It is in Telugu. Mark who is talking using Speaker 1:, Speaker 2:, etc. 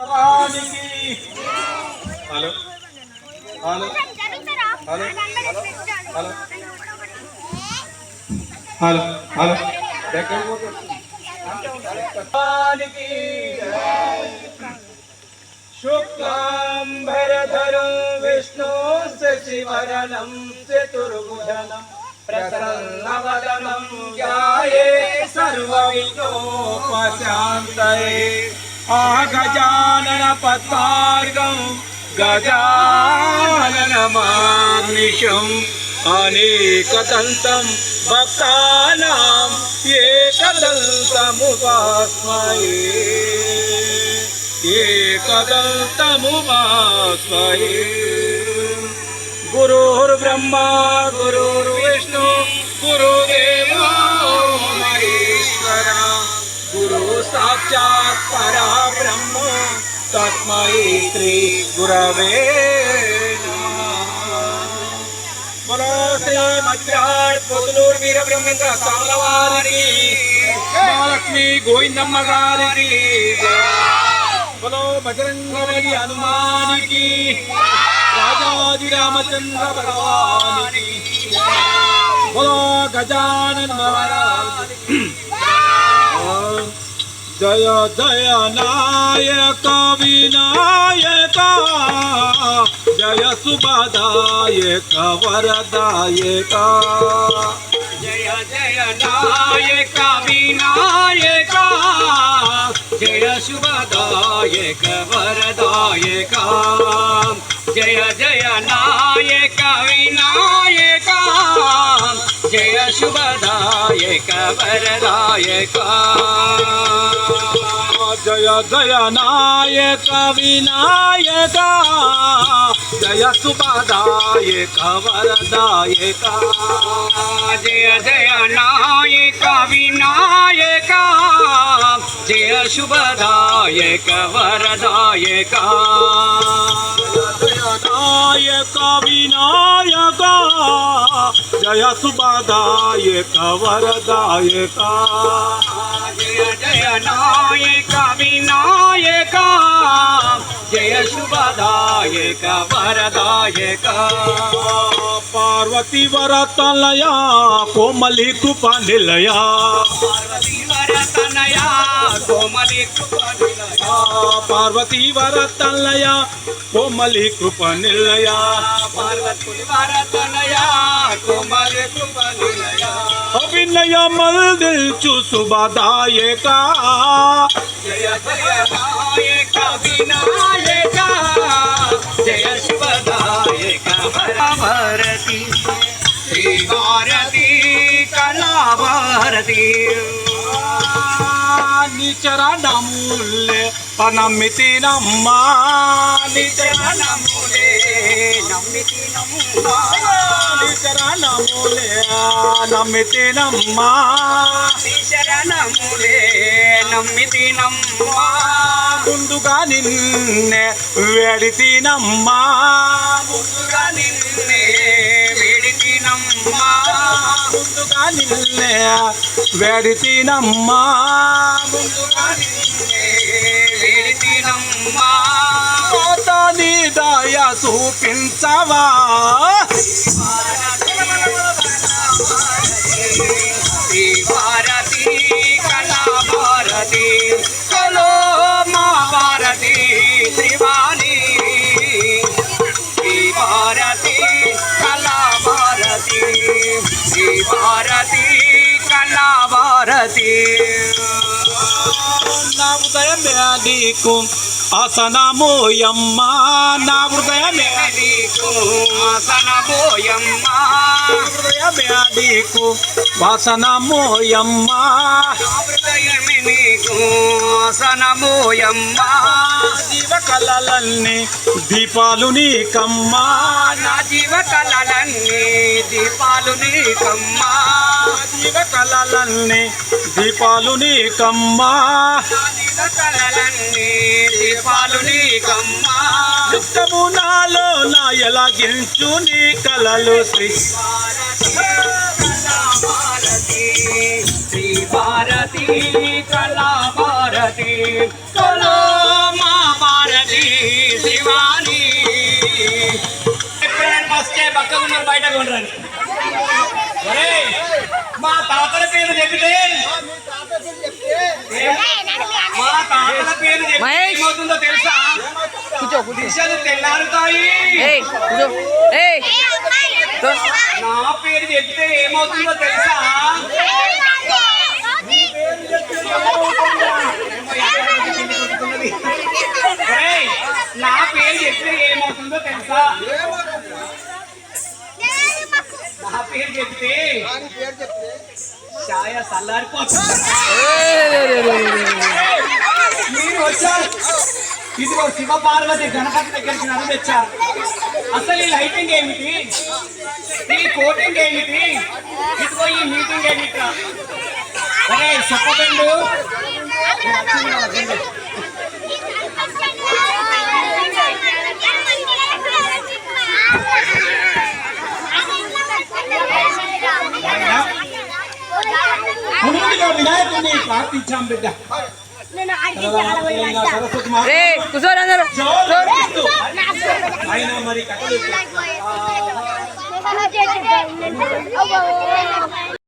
Speaker 1: రానికి hello hello hello hello hello hello ఎక్కడికి పోతుంది? రానికి శుక్లాంబరధరం విష్ణు శశివరణం చతుర్భుజనం ప్రసన్నవదనం आह गजानन गजाननमानिशम् अनेकदन्तं भक्तानां एकदन्तमुपास्मये। एकदन्तमुपास्मये। गुरुर्ब्रह्मा गुरुर्विष्णु गुरोर्विष्णु गुरु साक्षात् परा ब्रह्म तस्मै श्री गुरवे महालक्ष्मी गोविंदम्म गारी बोलो बजरंग बली हनुमान की राजाजी रामचंद्र भगवान की बोलो, गजानन महाराज జయ జయ నాయక వినాయక జయ శుభదాయక వరదాయక.
Speaker 2: జయ జయ నాయక వినాయక జయ శుభదాయక వరదాయక. జయ జయ నాయక వినాయక జయ శుభదాయక వరదాయక.
Speaker 1: జయ జయ నాయక వినాయక. జయ శుభదాయక వరదాయక.
Speaker 2: జయ జయ నాయక వినాయక. జయ శుభదాయక వరదాయక.
Speaker 1: జయ నాయక వినాయక. జయ శుభదాయక వరదాయక
Speaker 2: జయ జయ నాయక వినాయక. జయ శుభదాయక వరదాయక
Speaker 1: పార్వతి వరతలయ కోమలి కృప నిలయ.
Speaker 2: పార్వతీ వరతనయ కోమలి కృపనిలయ
Speaker 1: పార్వతి వరతలయ కోమలి కృప నిలయ
Speaker 2: పార్వతీ వరతనయ కోమలి కృపనిలయ
Speaker 1: అభినయ మల్దిల్చు శుభదాయక
Speaker 2: జయ జయ నాయక వినాయక జయ శుభదాయక భారతి శ్రీ భారతి
Speaker 1: నిచరణములే పనమితి నమ్మా
Speaker 2: నములే నమ్మితి నమ్మ
Speaker 1: నిచరణములే నమ్మితి నమ్మా
Speaker 2: శరణములే నమ్మితి నమ్మ
Speaker 1: ముందుగా నిన్నే వేడితి నమ్మా
Speaker 2: నిన్నే వేడితి నమ్మా
Speaker 1: ముందుగా నిన్నే వేడితి నమ్మ కోత నీ దయ చూపించవా.
Speaker 2: భారతి.
Speaker 1: నా ఉదయమే నీకు. ఆసనమోయమ్మా నా హృదయమే
Speaker 2: నీకు. ఆసనబోయమ్మ
Speaker 1: హృదయమే నీకు. వాసనమోయమ్మా
Speaker 2: హృదయమి నీకు. ఆసనబోయమ్మ
Speaker 1: జీవ కళలన్నీ దీపాలు నీకమ్మా.
Speaker 2: నా దీపాలు నీకమ్మా.
Speaker 1: జీవ కళలన్నీ దీపాలు నీకమ్మా.
Speaker 2: కళలన్నీ దీపాలు నీకమ్మా.
Speaker 1: నిత్యము నాలో నా ఎలాగించు నీ కలలు శ్రీ
Speaker 2: భారతి శ్రీ భారతి కళా భారతి కలో మా శివాని. ఎప్పుడైనా ఫస్ట్ పక్కకు ఉన్నారు బయట ఉండరని మా తాతల పేరు చెబితే మా తాతల పేరు. ఏమవుతుందో తెలుసా? దిశలు తెల్లారుతాయి. నా పేరు చెప్తే ఏమవుతుందో తెలుసా? నా పేరు చెప్తే ఏమవుతుందో తెలుసా నా పేరు చెప్తే ఛాయ. మీరు వచ్చారు ఇదిగో శివ పార్వతి గణపతి దగ్గరికి నన్ను తెచ్చారు అసలు ఈ లైటింగ్ ఏమిటి ఈ కోటింగ్ ఏమిటి ఇదిగో ఈ మీటింగ్ ఏమిటి అరే చెప్పబండు వినాయకుడిని ప్రార్థించాం బిడ్డ సరస్వతి మాత
Speaker 3: రే కూర్చోరు అందరూ
Speaker 2: జోహార్ ఇస్తూ ఆయన మరి కథలు
Speaker 4: Oh,